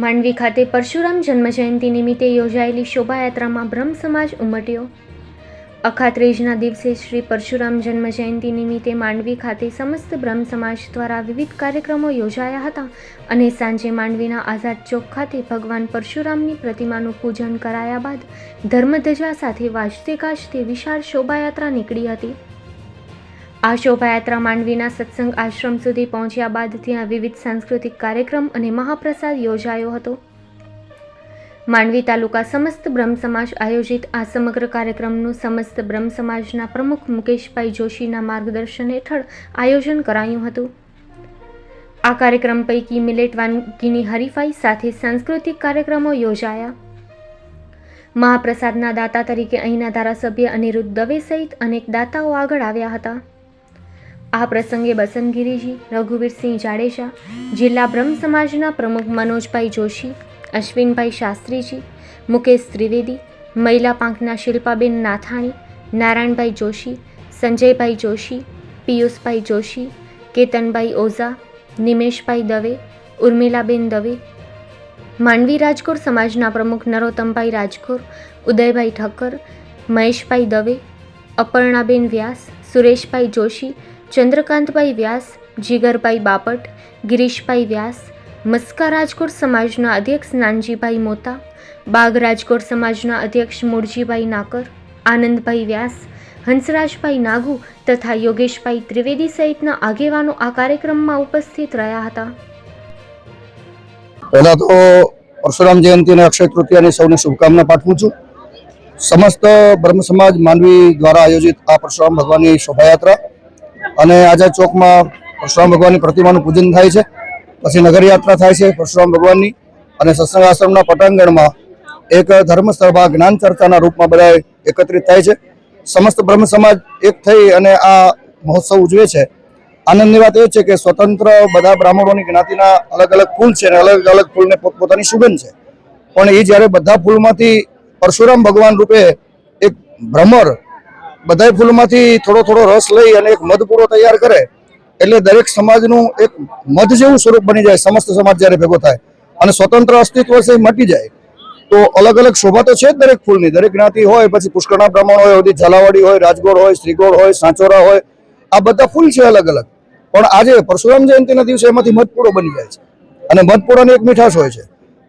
માંડવી ખાતે પરશુરામ જન્મજયંતિ નિમિત્તે યોજાયેલી શોભાયાત્રામાં બ્રહ્મ સમાજ ઉમટ્યો. અખાત્રીજના દિવસે શ્રી પરશુરામ જન્મજયંતિ નિમિત્તે માંડવી ખાતે સમસ્ત બ્રહ્મ સમાજ દ્વારા વિવિધ કાર્યક્રમો યોજાયા હતા અને સાંજે માંડવીના આઝાદ ચોક ખાતે ભગવાન પરશુરામની પ્રતિમાનું પૂજન કરાયા બાદ ધર્મધજા સાથે વાજતે ગાજતે વિશાળ શોભાયાત્રા નીકળી હતી. આ શોભાયાત્રા માંડવીના સત્સંગ આશ્રમ સુધી પહોંચ્યા બાદ ત્યાં વિવિધ સાંસ્કૃતિક કાર્યક્રમ અને મહાપ્રસાદ યોજાયો હતો. માંડવી તાલુકા સમસ્ત બ્રહ્મ સમાજ આયોજિત આ સમગ્ર કાર્યક્રમનું સમસ્ત બ્રહ્મ સમાજના પ્રમુખ મુકેશભાઈ જોશીના માર્ગદર્શન હેઠળ આયોજન કરાયું હતું. આ કાર્યક્રમ પૈકી મિલેટ વાનગીની હરીફાઈ સાથે સાંસ્કૃતિક કાર્યક્રમો યોજાયા. મહાપ્રસાદના દાતા તરીકે અહીંના ધારાસભ્ય અનિરુદ્ધ દવે સહિત અનેક દાતાઓ આગળ આવ્યા હતા. આ પ્રસંગે બસંતગીરીજી રઘુવીરસિંહ જાડેજા, જિલ્લા બ્રહ્મ સમાજના પ્રમુખ મનોજભાઈ જોશી, અશ્વિનભાઈ શાસ્ત્રીજી, મુકેશ ત્રિવેદી, મહિલા પાંખના શિલ્પાબેન નાથાણી, નારાયણભાઈ જોશી, સંજયભાઈ જોશી, પિયુષભાઈ જોશી, કેતનભાઈ ઓઝા, નિમેશભાઈ દવે, ઉર્મિલાબેન દવે, માંડવી રાજકોટ સમાજના પ્રમુખ નરોત્તમભાઈ રાજકોર, ઉદયભાઈ ઠક્કર, મહેશભાઈ દવે, અપર્ણાબેન વ્યાસ, સુરેશભાઈ જોશી ચંદ્રકાંતભાઈ વ્યાસ, જીગરભાઈ બાપટ, ગિરીશભાઈ વ્યાસ, મસ્કા રાજકોટ સમાજના અધ્યક્ષ નાનજીભાઈ મોતા, બાગ રાજકોટ સમાજના અધ્યક્ષ મૂળજીભાઈ નાકર, આનંદભાઈ વ્યાસ, હંસરાજભાઈ નાગુ તથા યોગેશભાઈ ત્રિવેદી સહિતના આગેવાનો આ કાર્યક્રમમાં ઉપસ્થિત રહ્યા હતા. પહેલા તો પરશુરામ જયંતિ અને અક્ષય તૃતીયાની સૌને શુભકામના પાઠવું છું. સમસ્ત બ્રહ્મ સમાજ માનવી દ્વારા આયોજિત આ પરશુરામ ભગવાનની શોભાયાત્રા અને આજે ચોકમાં પરશુરામ ભગવાનની પ્રતિમાનું પૂજન થાય છે. પછી નગરયાત્રા થાય છે પરશુરામ ભગવાનની. અને સત્સંગ આશ્રમના પટાંગણમાં એક ધર્મસભા જ્ઞાન ચર્ચાના રૂપમાં બધા એકત્રિત થાય છે. સમસ્ત બ્રહ્મ સમાજ એક થઈ અને આ મહોત્સવ ઉજવે છે. આનંદની વાત એ છે કે સ્વતંત્ર બધા બ્રાહ્મણોની જ્ઞાતિના અલગ અલગ ફૂલ છે અને અલગ અલગ ફૂલને પોતપોતાની સુગંધ છે. પણ એ જ્યારે બધા ફૂલમાંથી પરશુરામ ભગવાન રૂપે એક ભ્રમર બધા ફૂલમાંથી થોડો થોડો રસ લઈ અને એક મધ પૂરો તૈયાર કરે, એટલે દરેક સમાજનું એક મધ જેવું સ્વરૂપ બની જાય, સમસ્ત સમાજ જ્યારે ભેગો થાય અને સ્વતંત્ર અસ્તિત્વ છે એ મટી જાય, તો અલગ અલગ શોભા તો છે દરેક ફૂલની. દરેક જ્ઞાતિ હોય, પછી પુષ્કળના બ્રાહ્મણ હોય, બધી ઝાલાવાડી હોય રાજગોળ હોય શ્રીગોળ હોય, સાંચોરા હોય, આ બધા ફૂલ છે અલગ અલગ. પણ આજે પરશુરામ જયંતિના દિવસે એમાંથી મધપૂરો બની જાય છે. અને મધપૂરાની એક મીઠાશ હોય છે.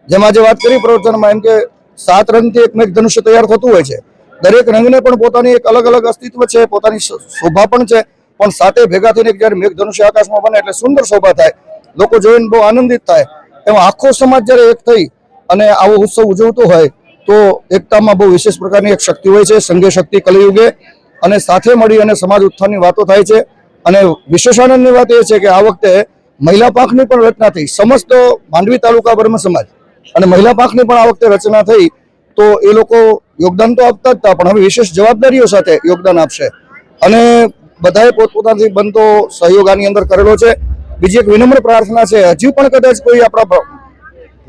જેમાં આજે વાત કરી પ્રવચનમાં, એમ કે સાત રંગથી એક મેઘ ધનુષ્ય તૈયાર થતું હોય છે. દરેક રંગને પણ પોતાની એક અલગ અલગ અસ્તિત્વ છે, પોતાની શોભા પણ છે, પણ સાથે ભેગા થઈને જ્યારે મેઘ ધનુષ્ય આકાશમાં બને એટલે સુંદર શોભા થાય. લોકો જોઈને બહુ આનંદિત થાય. એમાં આખો સમાજ જ્યારે એક થઈ અને આવો ઉત્સવ ઉજવતો હોય, તો એકતામાં બહુ વિશેષ પ્રકારની એક શક્તિ હોય છે, સંઘે શક્તિ, કલયુગે. અને સાથે મળી અને સમાજ ઉત્થાનની વાતો થાય છે. અને વિશેષ આનંદની વાત એ છે કે આ વખતે મહિલા પાંખની પણ રચના થઈ, સમસ્ત માંડવી તાલુકા બ્રહ્મ સમાજ અને મહિલા પાંખની પણ આ વખતે રચના થઈ. તો એ લોકો યોગદાન તો આપતા જ હતા, પણ હવે વિશેષ જવાબદારીઓ સાથે યોગદાન આપશે. અને બધાએ પોતપોતાથી બનતો સહયોગ આની અંદર કરેલો છે. બીજી એક વિનમ્ર પ્રાર્થના છે, હજી પણ કદાચ કોઈ આપણા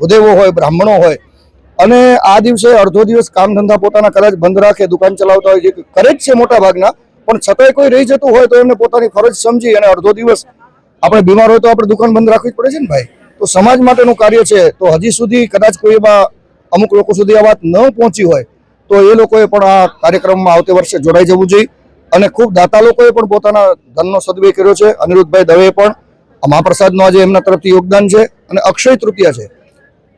ભૂદેવો હોય, બ્રાહ્મણો હોય, અને આ દિવસે અડધો દિવસ કામ ધંધા પોતાના કદાચ બંધ રાખે, દુકાન ચલાવતા હોય, જે કરે જ છે મોટા ભાગના પણ છતાંય કોઈ રહી જતું હોય તો એમને પોતાની ફરજ સમજી અને અડધો દિવસ આપણે બીમાર હોય તો આપણે દુકાન બંધ રાખવી જ પડે છે ને ભાઈ? તો સમાજ માટેનું કાર્ય છે, તો હજી સુધી કદાચ કોઈ એવા અમુક લોકો સુધી આ વાત ન પહોંચી હોય, તો એ લોકોએ પણ આ કાર્યક્રમમાં આવતી વર્ષે જોડાઈ જવું જોઈએ. અને ખૂબ દાતા લોકોએ પણ પોતાના ધનનો સદવ્યય કર્યો છે. અનિરુદ્ધભાઈ દવે પણ મહાપ્રસાદનું આજે એમના તરફથી યોગદાન છે અને અક્ષય તૃતીયા છે.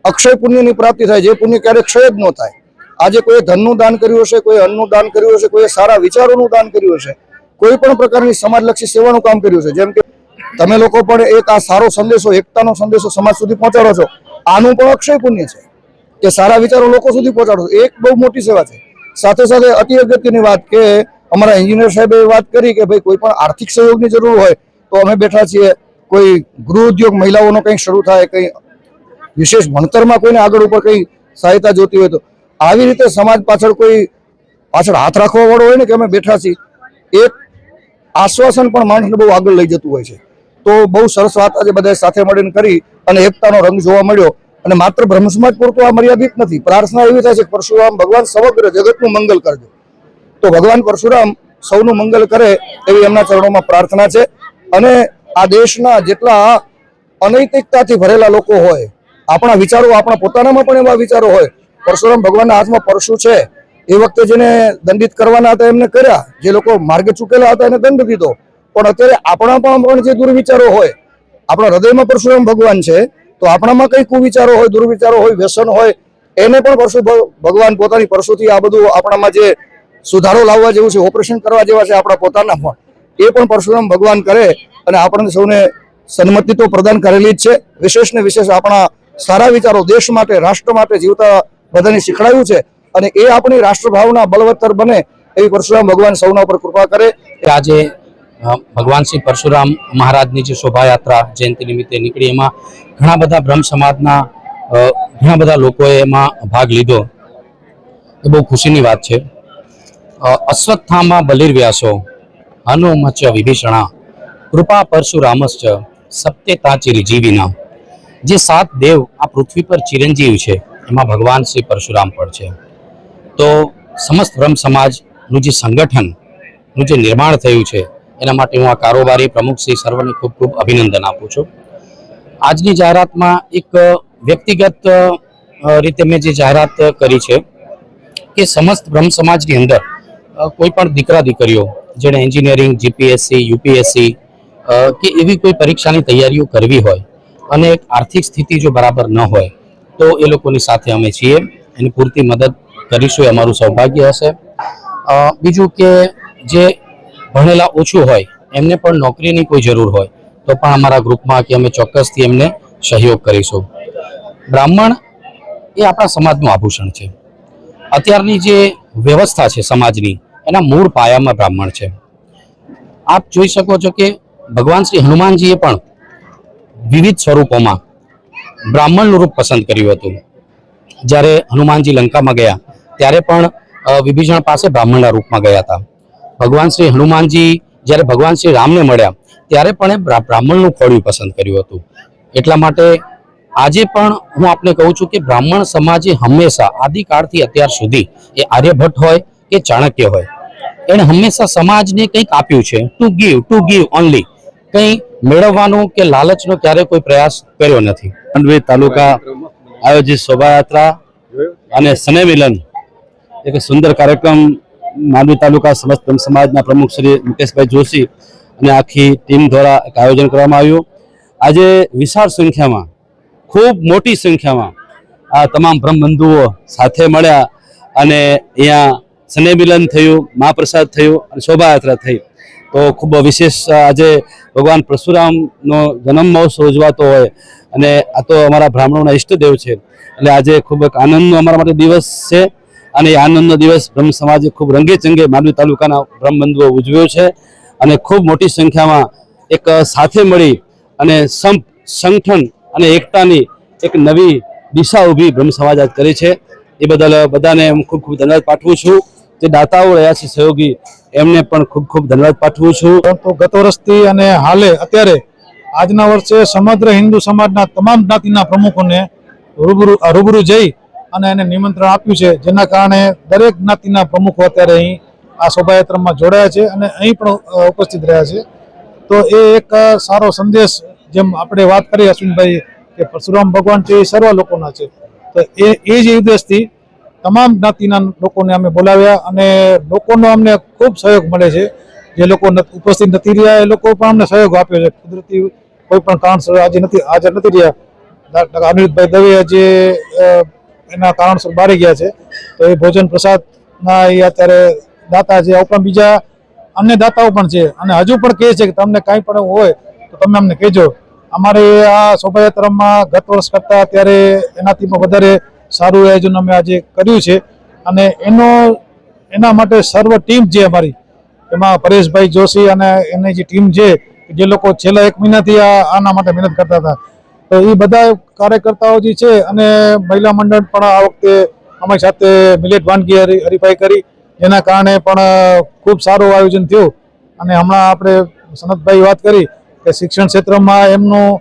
અક્ષય પુણ્યની પ્રાપ્તિ થાય, જે પુણ્ય ક્યારેય ક્ષય જ ન થાય. આજે કોઈ ધનનું દાન કર્યું હશે કોઈ અન્નનું દાન કર્યું હશે કોઈ સારા વિચારોનું દાન કર્યું હશે, કોઈ પણ પ્રકારની સમાજલક્ષી સેવાનું કામ કર્યું છે જેમ કે તમે લોકો પણ એક આ સારો સંદેશો, એકતાનો સંદેશો સમાજ સુધી પહોંચાડો છો. આનું પણ અક્ષય પુણ્ય છે. કે સારા વિચારો લોકો સુધી પહોંચાડો. એક બહુ મોટી સેવા છે. સાથે સાથે અતિ અગત્યની વાત કે અમારા એન્જિનિયર સાહેબે વાત કરી કે ભાઈ, કોઈ પણ આર્થિક સહયોગની જરૂર હોય તો અમે બેઠા છીએ. કોઈ ગૃહ ઉદ્યોગ મહિલાઓનો કંઈક શરૂ થાય, કંઈ વિશેષ ભણતરમાં કોઈને આગળ ઉપર કંઈ સહાયતા જોતી હોય તો. આવી રીતે સમાજ પાછળ કોઈ પાછળ હાથ રાખવા વાળો હોય ને કે અમે બેઠા છીએ, એક આશ્વાસન પણ માણસને બહુ આગળ લઈ જતું હોય છે. તો બહુ સરસ વાત આજે બધા સાથે મળીને કરી અને એકતાનો રંગ જોવા મળ્યો. અને માત્ર બ્રહ્મ પૂરતું આ મર્યાદિત નથી. પ્રાર્થના એવી થાય છે પરશુરામ ભગવાન સમગ્ર જગતનું મંગલ કરજો. તો ભગવાન પરશુરામ સૌનું મંગલ કરે એવી એમના ચરણોમાં પ્રાર્થના છે. અને આ દેશના જેટલા અનૈતિકતાથી ભરેલા લોકો હોય, આપણા વિચારો આપણા પોતાનામાં પણ એવા વિચારો હોય, પરશુરામ ભગવાનના હાથમાં પરશુ છે. એ વખતે જેને દંડિત કરવાના હતા એમને કર્યા. જે લોકો માર્ગે ચૂકેલા હતા એને દંડ દીધો. પણ અત્યારે આપણા પણ જે દુર્વિચારો હોય, આપણા હૃદયમાં પરશુરામ ભગવાન છે. તો આપણામાં કઈ કુવિચારો હોય, દુર્વિચારો હોય, વ્યસન હોય, એને પણ પરશુ ભગવાન પોતાની પરશુથી આ બધું આપણામાં જે સુધારો લાવવા જેવું છે, ઓપરેશન કરવા જેવા છે આપણા પોતાના પણ, એ પણ પરશુરામ ભગવાન કરે અને આપણને સૌને સન્મતિ તો પ્રદાન કરેલી જ છે. વિશેષ ને વિશેષ આપણા સારા વિચારો દેશ માટે, રાષ્ટ્ર માટે જીવતા બધાને શીખડાયું છે અને એ આપણી રાષ્ટ્રભાવના બળવત્તર બને એવી પરશુરામ ભગવાન સૌના ઉપર કૃપા કરે. આજે ભગવાન શ્રી પરશુરામ મહારાજની જે શોભાયાત્રા જયંતિ નિમિત્તે નીકળી, એમાં ઘણા બધા બ્રહ્મ સમાજના ઘણા બધા લોકોએ એમાં ભાગ લીધો. એ બહુ ખુશીની વાત છે. અશ્વત્થામાં બલિર્વ્યાસો હનુમચ વિભીષણા, કૃપા પરશુરામશ્ચ સત્યતા જીવીના. જે સાત દેવ આ પૃથ્વી પર ચિરંજીવ છે, એમાં ભગવાન શ્રી પરશુરામ પણ છે. તો સમસ્ત બ્રહ્મ સમાજનું જે સંગઠનનું જે નિર્માણ થયું છે એના માટે હું આ કારોબારી પ્રમુખ શ્રી સર્વને ખૂબ ખૂબ અભિનંદન આપું છું. આજની જાહેરાતમાં એક વ્યક્તિગત રીતે મેં જે જાહેરાત કરી છે કે સમસ્ત બ્રહ્મ સમાજની અંદર કોઈ પણ દીકરા દીકરીઓ, જેણે એન્જિનિયરિંગ, જીપીએસસી, યુપીએસસી કે એવી કોઈ પરીક્ષાની તૈયારીઓ કરવી હોય અને એક આર્થિક સ્થિતિ જો બરાબર ન હોય, તો એ લોકોની સાથે અમે છીએ. એની પૂરતી મદદ કરીશું, એ અમારું સૌભાગ્ય હશે. બીજું કે જે ભણેલા ઓછું હોય, એમને પણ નોકરીની કોઈ જરૂર હોય, તો પણ અમારા ગ્રુપમાં કે અમે ચોક્કસથી એમને સહયોગ કરીશું. બ્રાહ્મણ એ આપણા સમાજનું આભૂષણ છે. અત્યારની જે વ્યવસ્થા છે સમાજની, એના મૂળ પાયામાં બ્રાહ્મણ છે. આપ જોઈ શકો છો કે ભગવાન શ્રી હનુમાનજીએ પણ વિવિધ સ્વરૂપોમાં બ્રાહ્મણનું રૂપ પસંદ કર્યું હતું. જ્યારે હનુમાનજી લંકામાં ગયા, ત્યારે પણ વિભીષણ પાસે બ્રાહ્મણના રૂપમાં ગયા હતા. ભગવાન શ્રી હનુમાનજી જ્યારે ભગવાન શ્રી રામને મળ્યા, ત્યારે પણ એ બ્રા- બ્રાહ્મણનું ખોળ્યું પસંદ કર્યું હતું. એટલા માટે આજે પણ હું આપને કહું છું કે બ્રાહ્મણ સમાજે હંમેશા આદિકાળથી અત્યાર સુધી એ આર્યભટ્ટ હોય કે ચાણક્ય હોય, એણે હંમેશા સમાજને કંઈક આપ્યું છે to give to give only કંઈ મેળવવાનું કે લાલચનો ક્યારે કોઈ પ્રયાસ કર્યો નથી. માંડવી તાલુકા આયોજિત શોભાયાત્રા અને સ્નેહ મિલન એક સુંદર કાર્યક્રમ માંડવી તાલુકા સમસ્ત સમાજના પ્રમુખ શ્રી મુકેશભાઈ જોશી અને આખી ટીમ દ્વારા એક આયોજન કરવામાં આવ્યું. આજે વિશાળ સંખ્યામાં, ખૂબ મોટી સંખ્યામાં આ તમામ બ્રહ્મબંધુઓ સાથે મળ્યા અને અહીંયા સ્નેહમિલન થયું, મહાપ્રસાદ થયું અને શોભાયાત્રા થઈ. તો ખૂબ વિશેષ આજે ભગવાન પરશુરામનો જન્મ મહોત્સવ ઉજવાતો હોય અને આ તો અમારા બ્રાહ્મણોના ઈષ્ટદેવ છે. એટલે આજે ખૂબ એક આનંદનો અમારા માટે દિવસ છે. અને આનંદનો દિવસ બ્રહ્મ સમાજે ખૂબ રંગે ચંગે માંડવી તાલુકાના બ્રહ્મબંધુઓ ઉજવ્યો છે અને ખૂબ મોટી સંખ્યામાં એક સાથે મળી અને સંપ, સંગઠન અને એકતાની એક નવી દિશા ઊભી બ્રહ્મ સમાજ આજ કરી છે. એ બદલ બધાને હું ખૂબ ખૂબ ધન્યવાદ પાઠવું છું. જે દાતાઓ રહ્યા છે સહયોગી, એમને પણ ખૂબ ખૂબ ધન્યવાદ પાઠવું છું. પરંતુ ગત વર્ષથી અને હાલે અત્યારે, આજના વર્ષે સમગ્ર હિન્દુ સમાજના તમામ જ્ઞાતિના પ્રમુખોને રૂબરૂ રૂબરૂ જઈ અને એને નિમંત્રણ આપ્યું છે, જેના કારણે દરેક જ્ઞાતિના પ્રમુખો અત્યારે અહીં આ શોભાયાત્રામાં જોડાયા છે અને અહીં પણ ઉપસ્થિત રહ્યા છે. તો એ એક સારો સંદેશ જેમ આપણે વાત કરી, અશ્વિનભાઈ, કે પરશુરામ ભગવાન છે એ સર્વ લોકોના છે. તો એ એ જ ઉદ્દેશથી તમામ જ્ઞાતિના લોકોને અમે બોલાવ્યા અને લોકોનો અમને ખૂબ સહયોગ મળે છે. જે લોકો ઉપસ્થિત નથી રહ્યા, એ લોકો પણ અમને સહયોગ આપ્યો છે. કુદરતી કોઈ પણ કારણસર આજે નથી, હાજર નથી રહ્યા. અનિરુદ્ધભાઈ દવે જે એના કારણસર બારી ગયા છે. તો એ ભોજન પ્રસાદના એ અત્યારે દાતા છે. ઉપરાંત બીજા અન્ય દાતાઓ પણ છે. અને હજુ પણ કહે છે કે તમને કાંઈ પણ હોય તો તમે અમને કહેજો. અમારે આ શોભાયાત્રામાં ગત વર્ષ કરતાં અત્યારે એનાથી પણ વધારે સારું આયોજન અમે આજે કર્યું છે. અને એનો, એના માટે સર્વ ટીમ છે અમારી, એમાં પરેશભાઈ જોશી અને એની જે ટીમ છે, જે લોકો છેલ્લા એક મહિનાથી આના માટે મહેનત કરતા હતા. તો એ બધા કાર્યકર્તાઓ જે છે અને મહિલા મંડળ પણ આ વખતે અમારી સાથે મિલેટ વાનગી હરી- હરીફાઈ કરી. એના કારણે પણ ખૂબ સારું આયોજન થયું. અને હમણાં આપણે સનતભાઈ વાત કરી કે શિક્ષણ ક્ષેત્રમાં એમનું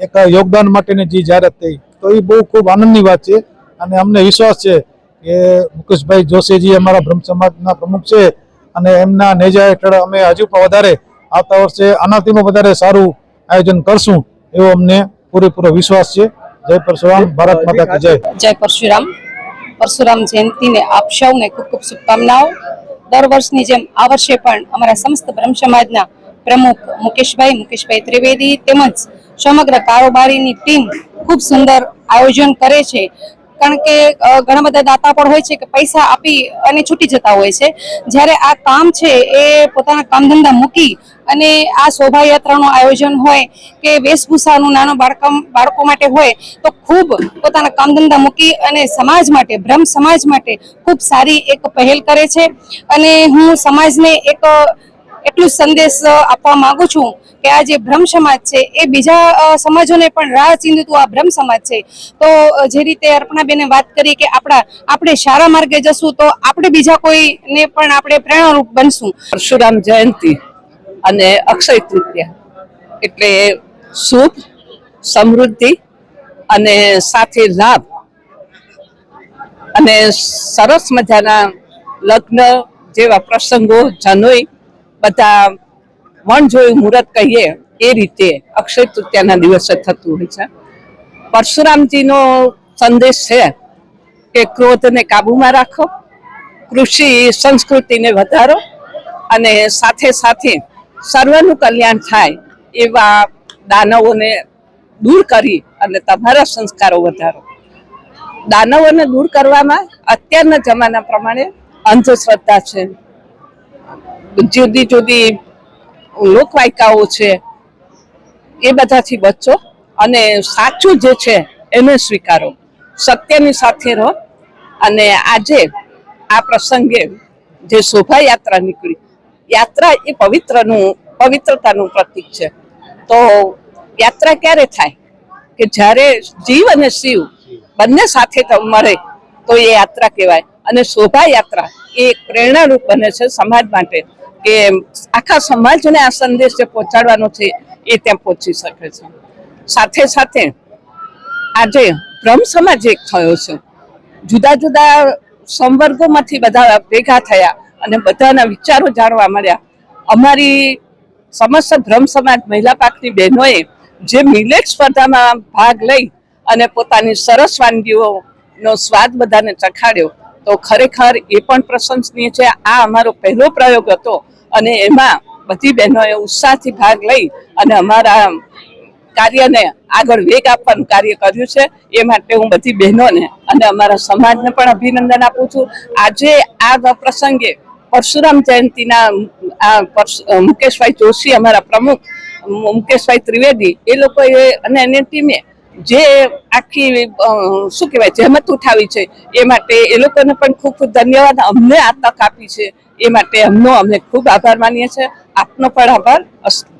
એક યોગદાન માટેની જે જાહેરાત થઈ. તો એ બહુ ખૂબ આનંદની વાત છે. અને અમને વિશ્વાસ છે કે મુકેશભાઈ જોશીજી અમારા બ્રહ્મ સમાજના પ્રમુખ છે. અને એમના નેજા હેઠળ અમે હજુ પણ વધારે આવતા વર્ષે આનાથી વધારે સારું આયોજન કરશું એવો અમને પૂરેપૂરો વિશ્વાસ છે. જય પરશુરામ, ભારત માતા જય. જય પરશુરામ. પરશુરામ જયંતિને આપ સૌને ખૂબ ખૂબ શુભકામનાઓ. દર વર્ષની જેમ આ વર્ષે પણ અમારા સમસ્ત બ્રહ્મ સમાજના પ્રમુખ મુકેશભાઈ મુકેશભાઈ ત્રિવેદી તેમજ સમગ્ર કારોબારીની ટીમ ખૂબ સુંદર આયોજન કરે છે. કારણ કે ઘણા બધા દાતા પણ હોય છે કે પૈસા આપી અને છૂટી જતા હોય છે. જ્યારે આ કામ છે એ પોતાના કામ ધંધા મૂકી અને આ શોભાયાત્રાનું આયોજન હોય કે વેશભૂષાનું નાનો બાળકમ, બાળકો માટે હોય, તો ખૂબ પોતાના કામ ધંધા મૂકી અને સમાજ માટે, બ્રહ્મ સમાજ માટે ખૂબ સારી એક પહેલ કરે છે. અને હું સમાજને એક એટલું સંદેશ આપવા માંગુ છું કે આ જે બ્રહ્મ સમાજ છે, એ બીજા સમાજોને પણ રાહ ચીંધતું આ બ્રહ્મ સમાજ છે. તો જે રીતે અર્પણાબેને વાત કરી કે આપણા, આપણે સારા માર્ગે જશું, તો આપણે બીજા કોઈને પણ આપણે પ્રેરણારૂપ બનશું. પરશુરામ જયંતિ અને અક્ષય તૃતીયા એટલે સુખ, સમૃદ્ધિ અને સાથે લાભ. અને સરસ મજાના લગ્ન જેવા પ્રસંગો, જનોઈ બધા વણ જોયું મુહૂર્ત કહીએ, એ રીતે અક્ષય તૃતીયાના દિવસે થતું હોય છે. પરશુરામજીનો સંદેશ છે કે ક્રોધને કાબુમાં રાખો, કૃષિ સંસ્કૃતિને વધારો અને સાથે સાથે સર્વનું કલ્યાણ થાય એવા દાનવોને દૂર કરી અને તમારા સંસ્કારો વધારો. દાનવોને દૂર કરવામાં અત્યારના જમાના પ્રમાણે અંધશ્રદ્ધા છે. જુદી જુદી લોકવાયકાઓ છે, એ બધાથી બચો અને સાચું જે છે એને સ્વીકારો. સત્યની સાથે રહો અને આજે આ પ્રસંગે જે શોભાયાત્રા નીકળી, યાત્રા એ પવિત્રનું, પવિત્રતાનું પ્રતીક છે. તો યાત્રા ક્યારે થાય? કે જ્યારે જીવ અને શિવ બંને સાથે મળે, તો એ યાત્રા કહેવાય. અને શોભાયાત્રા એ એક પ્રેરણારૂપ બને છે સમાજ માટે. કે આખા સમાજને આ સંદેશ જે પહોંચાડવાનો છે એ ત્યાં પહોંચી શકે છે. સાથે સાથે આજે બ્રહ્મ સમાજ એક થયો છે. જુદા જુદા સંવર્ગોમાંથી બધા ભેગા થયા અને બધાના વિચારો જાણવા મળ્યા. અમારી સમસ્ત બ્રહ્મ સમાજ મહિલા પાકની બહેનોએ જે મિલેટ સ્પર્ધામાં ભાગ લઈ અને પોતાની સરસ વાનગીઓનો સ્વાદ બધાને ચખાડ્યો. તો ખરેખર એ પણ પ્રશંસનીય છે. આ અમારો પહેલો પ્રયોગ હતો અને એમાં બધી બહેનોએ ઉત્સાહથી ભાગ લઈ અને અમારા કાર્યને આગળ વેગ આપવાનું કાર્ય કર્યું છે. એ માટે હું બધી બહેનોને અને અમારા સમાજને પણ અભિનંદન આપું છું. આજે આ પ્રસંગે પરશુરામ જયંતિના, આ મુકેશભાઈ જોશી અમારા પ્રમુખ, મુકેશભાઈ ત્રિવેદી, એ લોકોએ અને એની ટીમે જે આખી શું કહેવાય, જહેમત ઉઠાવી છે એ માટે એ લોકોને પણ ખૂબ ખૂબ ધન્યવાદ. અમને આ તક આપી છે. એ માટે એમનો અમે ખૂબ આભાર માનીએ છીએ. આપનો પણ આભાર. અસ્તુ.